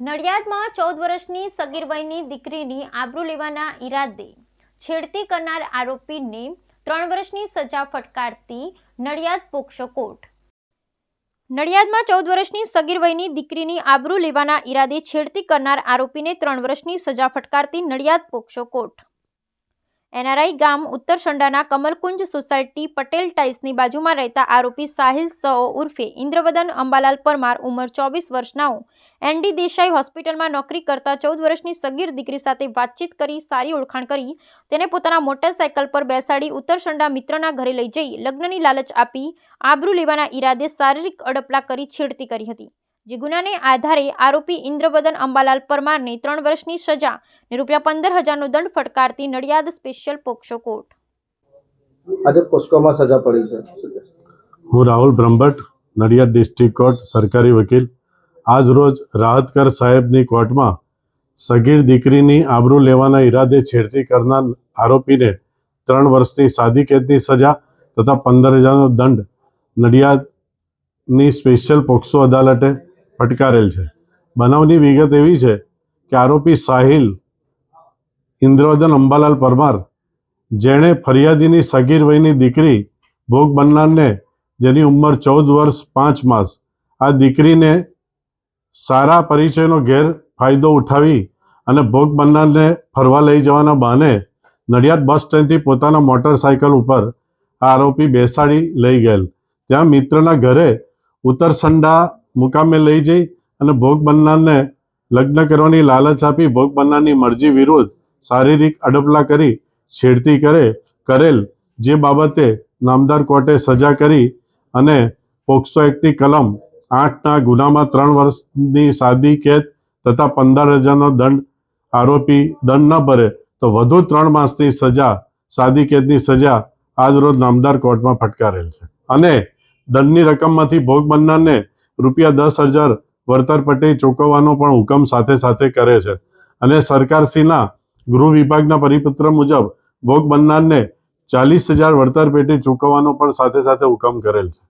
નડિયાદમાં ચૌદ વર્ષની સગીર વયની દીકરીની આબરૂ લેવાના ઈરાદે છેડતી કરનાર આરોપીને ત્રણ વર્ષની સજા ફટકારતી નડિયાદ પોક્સો કોર્ટ. નડિયાદમાં ચૌદ વર્ષની સગીર વયની દીકરીની આબરૂ લેવાના ઈરાદે છેડતી કરનાર આરોપીને ત્રણ વર્ષની સજા ફટકારતી નડિયાદ પોક્સો કોર્ટ. એનઆરઆઈ ગામ ઉત્તર સંડાના કમલકુંજ સોસાયટી પટેલ ટાઇલ્સની બાજુમાં રહેતા આરોપી સાહિલ સઓ ઉર્ફે ઇન્દ્રવદન અંબાલાલ પરમાર ઉંમર ચોવીસ વર્ષનાઓ એનડી દેસાઈ હોસ્પિટલમાં નોકરી કરતા ચૌદ વર્ષની સગીર દીકરી સાથે વાતચીત કરી સારી ઓળખાણ કરી તેને પોતાના મોટરસાયકલ પર બેસાડી ઉત્તરસંડા મિત્રના ઘરે લઈ જઈ લગ્નની લાલચ આપી આબરૂ લેવાના ઈરાદે શારીરિક અડપલા કરી છેડતી કરી હતી. જે ગુનાને આધારે આરોપી ઇન્દ્રવદન અંબાલાલ પરમારને ત્રણ વર્ષની સજા ને રૂપિયા પંદર હજારનો દંડ ફટકારતી નડિયાદ સ્પેશિયલ પોક્સો કોર્ટ. આજે પોસ્કોમાં સજા પડી છે. હું રાહુલ બ્રહ્મભટ્ટ નડિયાદ ડિસ્ટ્રિક્ટ કોર્ટ સરકારી વકીલ. આજ રોજ રાહતકર સાહેબની કોર્ટમાં સગીર દીકરીની આબરૂ લેવાના ઈરાદે છેડતી કરનાર આરોપીને ત્રણ વર્ષની સાદી કેદની સજા તથા પંદર હજારનો દંડ નડિયાદની સ્પેશિયલ પોક્સો અદાલતે ફટકારેલ છે. બનાવની વિગત એવી છે કે આરોપી સાહિલ ઇન્દ્રવદન અંબાલાલ પરમાર, જેણે ફરિયાદીની સગીર વયની દીકરી ભોગ બનનારને, જેની ઉંમર ચૌદ વર્ષ પાંચ માસ, આ દીકરીને સારા પરિચયનો ગેરફાયદો ઉઠાવી અને ભોગ બનનારને ફરવા લઈ જવાના બહાને નડિયાદ બસ સ્ટેન્ડથી પોતાના મોટરસાયકલ ઉપર આ આરોપી બેસાડી લઈ ગયેલ. ત્યાં મિત્રના ઘરે ઉત્તરસંડા મુકામે લઈ જઈ અને ભોગ બનનારને લગ્ન કરવાની લાલચ આપી ભોગ બનનારની મરજી વિરુદ્ધ શારીરિક અડપલા કરી છેડતી કરે, કરેલ જે બાબતે નામદાર કોર્ટે સજા કરી અને પોક્સો એક્ટની કલમ આઠના ગુનામાં ત્રણ વર્ષની સાદી કેદ તથા પંદર હજારનો દંડ, આરોપી દંડ ન ભરે તો વધુ ત્રણ માસની સજા, સાદી કેદની સજા આજરોજ નામદાર કોર્ટમાં ફટકારેલ છે. અને દંડની રકમમાંથી ભોગ બનનારને રૂપિયા દસ હજાર વળતર પટ્ટી ચૂકવવાનો પણ હુકમ સાથે સાથે કરે છે. અને સરકારશ્રીના ગૃહ વિભાગના પરિપત્ર મુજબ ભોગ બનનારને ચાલીસ હજાર વળતર પેટી ચૂકવવાનો પણ સાથે સાથે હુકમ કરેલ છે.